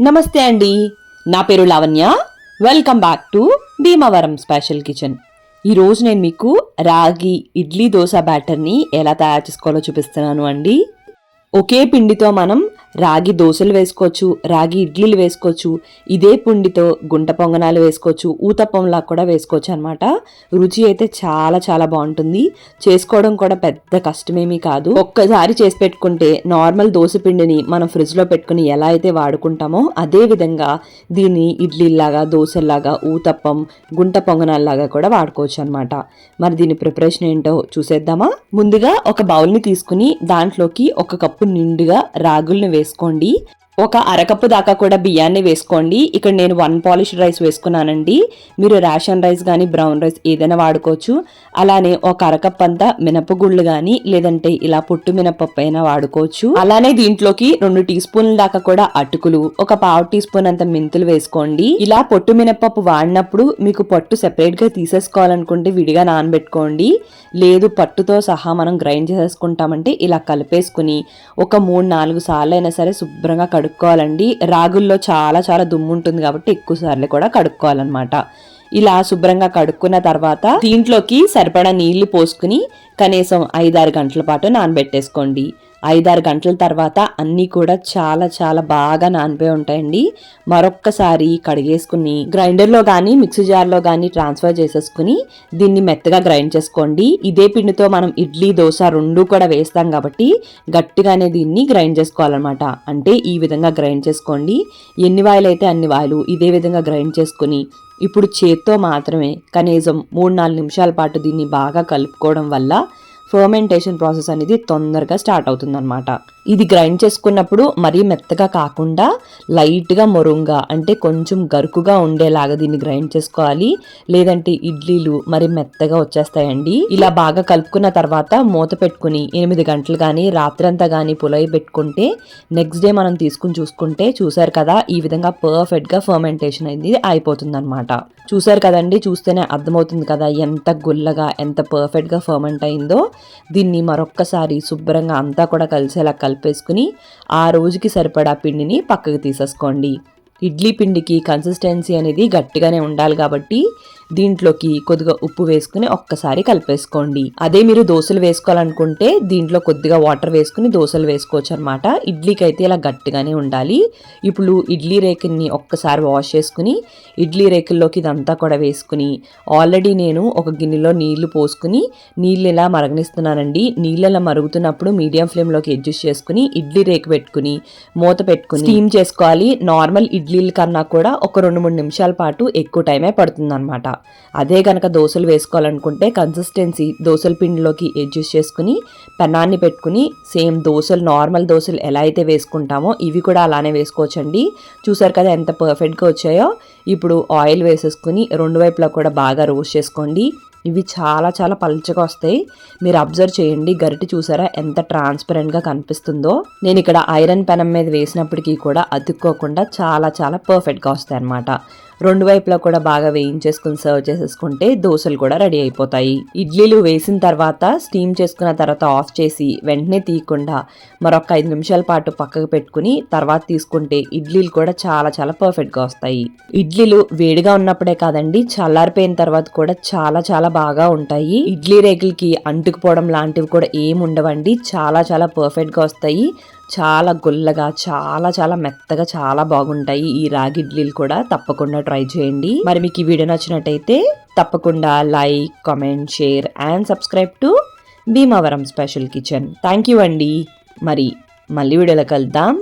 నమస్తే అండి. నా పేరు Lavanya. Welcome back to Bhimavaram special kitchen ఈరోజు నేను మీకు రాగి ఇడ్లీ దోశ బ్యాటర్ని ఎలా తయారు చేసుకోవాలో చూపిస్తున్నాను అండి. ఒకే పిండితో మనం రాగి దోశలు వేసుకోవచ్చు రాగి ఇడ్లీలు వేసుకోవచ్చు ఇదే పుండితో గుంట పొంగనాలు వేసుకోవచ్చు ఊతప్పంలా కూడా వేసుకోవచ్చు అనమాట రుచి అయితే చాలా చాలా బాగుంటుంది. చేసుకోవడం కూడా పెద్ద కష్టమేమీ కాదు. ఒక్కసారి చేసి పెట్టుకుంటే నార్మల్ దోశ పిండిని మనం ఫ్రిడ్జ్లో పెట్టుకుని ఎలా అయితే వాడుకుంటామో అదే విధంగా దీన్ని ఇడ్లీలాగా దోశల్లాగా ఊతప్పం గుంట పొంగనాల్లాగా కూడా వాడుకోవచ్చు అనమాట మరి దీని ప్రిపరేషన్ ఏంటో చూసేద్దామా? ముందుగా ఒక బౌల్ని తీసుకుని దాంట్లోకి ఒక కప్పు నిండుగా రాగుల్ని వేసుకోండి ఒక అరకప్పు దాకా కూడా బియ్యాన్ని వేసుకోండి. ఇక్కడ నేను వన్ పాలిష్ రైస్ వేసుకున్నానండి. మీరు రేషన్ రైస్ కానీ బ్రౌన్ రైస్ ఏదైనా వాడుకోవచ్చు. అలానే ఒక అరకప్పు అంతా మినపగుళ్ళు కానీ లేదంటే ఇలా పుట్టు మినపప్పు అయినా వాడుకోవచ్చు. అలానే దీంట్లోకి రెండు టీ స్పూన్ల దాకా కూడా అటుకులు ఒక పావు టీ స్పూన్ అంత మెంతులు వేసుకోండి. ఇలా పొట్టు మినపప్పు వాడినప్పుడు మీకు పట్టు సెపరేట్గా తీసేసుకోవాలనుకుంటే విడిగా నానబెట్టుకోండి. లేదు పట్టుతో సహా మనం గ్రైండ్ చేసేసుకుంటామంటే ఇలా కలిపేసుకుని ఒక మూడు నాలుగు సార్లు అయినా సరే శుభ్రంగా కడుక్కోవాలండి. రాగుల్లో చాలా చాలా దుమ్ము ఉంటుంది కాబట్టి ఎక్కువ సార్లు కూడా కడుక్కోవాలన్నమాట. ఇలా శుభ్రంగా కడుక్కున్న తర్వాత దీంట్లోకి సరిపడా నీళ్ళు పోసుకుని కనీసం ఐదారు గంటల పాటు నానబెట్టేసుకోండి. ఐదారు గంటల తర్వాత అన్నీ కూడా చాలా చాలా బాగా నానిపోయి ఉంటాయండి. మరొక్కసారి కడిగేసుకుని గ్రైండర్లో కానీ మిక్సీ జార్లో కానీ ట్రాన్స్ఫర్ చేసేసుకుని దీన్ని మెత్తగా గ్రైండ్ చేసుకోండి. ఇదే పిండితో మనం ఇడ్లీ దోశ రెండు కూడా వేస్తాం కాబట్టి గట్టిగానే దీన్ని గ్రైండ్ చేసుకోవాలన్నమాట. అంటే ఈ విధంగా గ్రైండ్ చేసుకోండి. ఎన్ని వాయిలు అయితే అన్ని వాయిలు ఇదే విధంగా గ్రైండ్ చేసుకుని ఇప్పుడు చేత్తో మాత్రమే కనీసం మూడు నాలుగు నిమిషాల పాటు దీన్ని బాగా కలుపుకోవడం వల్ల ఫర్మెంటేషన్ ప్రాసెస్ అనేది తొందరగా స్టార్ట్ అవుతుందన్నమాట. ఇది గ్రైండ్ చేసుకున్నప్పుడు మరీ మెత్తగా కాకుండా లైట్గా మొరుంగా అంటే కొంచెం గరుకుగా ఉండేలాగా దీన్ని గ్రైండ్ చేసుకోవాలి. లేదంటే ఇడ్లీలు మరి మెత్తగా వచ్చేస్తాయండి. ఇలా బాగా కలుపుకున్న తర్వాత మూత పెట్టుకుని ఎనిమిది గంటలు కానీ రాత్రంతా కానీ పులయి పెట్టుకుంటే నెక్స్ట్ డే మనం తీసుకుని చూసుకుంటే చూసారు కదా ఈ విధంగా పర్ఫెక్ట్గా ఫర్మెంటేషన్ అనేది అయిపోతుందన్నమాట. చూసారు కదండి చూస్తేనే అర్థమవుతుంది కదా ఎంత గుల్లగా ఎంత పర్ఫెక్ట్గా ఫర్మెంట్ అయిందో. దీన్ని మరొక్కసారి శుభ్రంగా అంతా కూడా కలిసేలా కలిపేసుకుని ఆ రోజుకి సరిపడా పిండిని పక్కకు తీసేసుకోండి. ఇడ్లీ పిండికి కన్సిస్టెన్సీ అనేది గట్టిగానే ఉండాలి కాబట్టి దీంట్లోకి కొద్దిగా ఉప్పు వేసుకుని ఒక్కసారి కలిపేసుకోండి. అదే మీరు దోశలు వేసుకోవాలనుకుంటే దీంట్లో కొద్దిగా వాటర్ వేసుకుని దోశలు వేసుకోవచ్చు అనమాట ఇడ్లీకి అయితే ఇలా గట్టిగానే ఉండాలి. ఇప్పుడు ఇడ్లీ రేకుని ఒక్కసారి వాష్ చేసుకుని ఇడ్లీ రేకుల్లోకి ఇదంతా కూడా వేసుకుని ఆల్రెడీ నేను ఒక గిన్నెలో నీళ్ళు పోసుకుని నీళ్ళు ఇలా మరగనిస్తున్నానండి? నీళ్ళు ఇలా మరుగుతున్నప్పుడు మీడియం ఫ్లేమ్లోకి అడ్జస్ట్ చేసుకుని ఇడ్లీ రేకు పెట్టుకుని మూత పెట్టుకుని స్టీమ్ చేసుకోవాలి. నార్మల్ ఇడ్లీల కన్నా కూడా ఒక రెండు మూడు నిమిషాల పాటు ఎక్కువ టైమే పడుతుంది అనమాట అదే కనుక దోశలు వేసుకోవాలనుకుంటే కన్సిస్టెన్సీ దోశల పిండిలోకి అడ్జస్ట్ చేసుకుని పెనాన్ని పెట్టుకుని సేమ్ దోశలు నార్మల్ దోశలు ఎలా అయితే వేసుకుంటామో ఇవి కూడా అలానే వేసుకోవచ్చండి. చూసారు కదా ఎంత పర్ఫెక్ట్గా వచ్చాయో? ఇప్పుడు ఆయిల్ వేసేసుకుని రెండు వైపులా కూడా బాగా రోస్ట్ చేసుకోండి. ఇవి చాలా చాలా పలుచగా వస్తాయి. మీరు అబ్జర్వ్ చేయండి. గరిటి చూసారా ఎంత ట్రాన్స్పరెంట్గా కనిపిస్తుందో? నేను ఇక్కడ ఐరన్ పెనం మీద వేసినప్పటికీ కూడా అతుక్కోకుండా చాలా చాలా పర్ఫెక్ట్గా వస్తాయి అన్నమాట రెండు వైపులా కూడా బాగా వేయించేసుకుని సర్వ్ చేసేసుకుంటే దోశలు కూడా రెడీ అయిపోతాయి. ఇడ్లీలు వేసిన తర్వాత స్టీమ్ చేసుకున్న తర్వాత ఆఫ్ చేసి వెంటనే తీయకుండా మరొక ఐదు నిమిషాల పాటు పక్కకు పెట్టుకుని తర్వాత తీసుకుంటే ఇడ్లీలు కూడా చాలా చాలా పర్ఫెక్ట్గా వస్తాయి. ఇడ్లీలు వేడిగా ఉన్నప్పుడే కాదండి చల్లారిపోయిన తర్వాత కూడా చాలా చాలా బాగా ఉంటాయి. ఇడ్లీ రేకులకి అంటుకుపోవడం లాంటివి కూడా ఏమి ఉండవండి చాలా చాలా పర్ఫెక్ట్గా వస్తాయి. చాలా గుల్లగా చాలా చాలా మెత్తగా చాలా బాగుంటాయి. ఈ రాగి ఇడ్లీలు కూడా తప్పకుండా ట్రై చేయండి. మరి మీకు ఈ వీడియో నచ్చినట్టయితే తప్పకుండా like comment share and subscribe to Bhimavaram special kitchen. Thank you అండి. మరి మళ్ళీ వీడియోలో కలుద్దాం.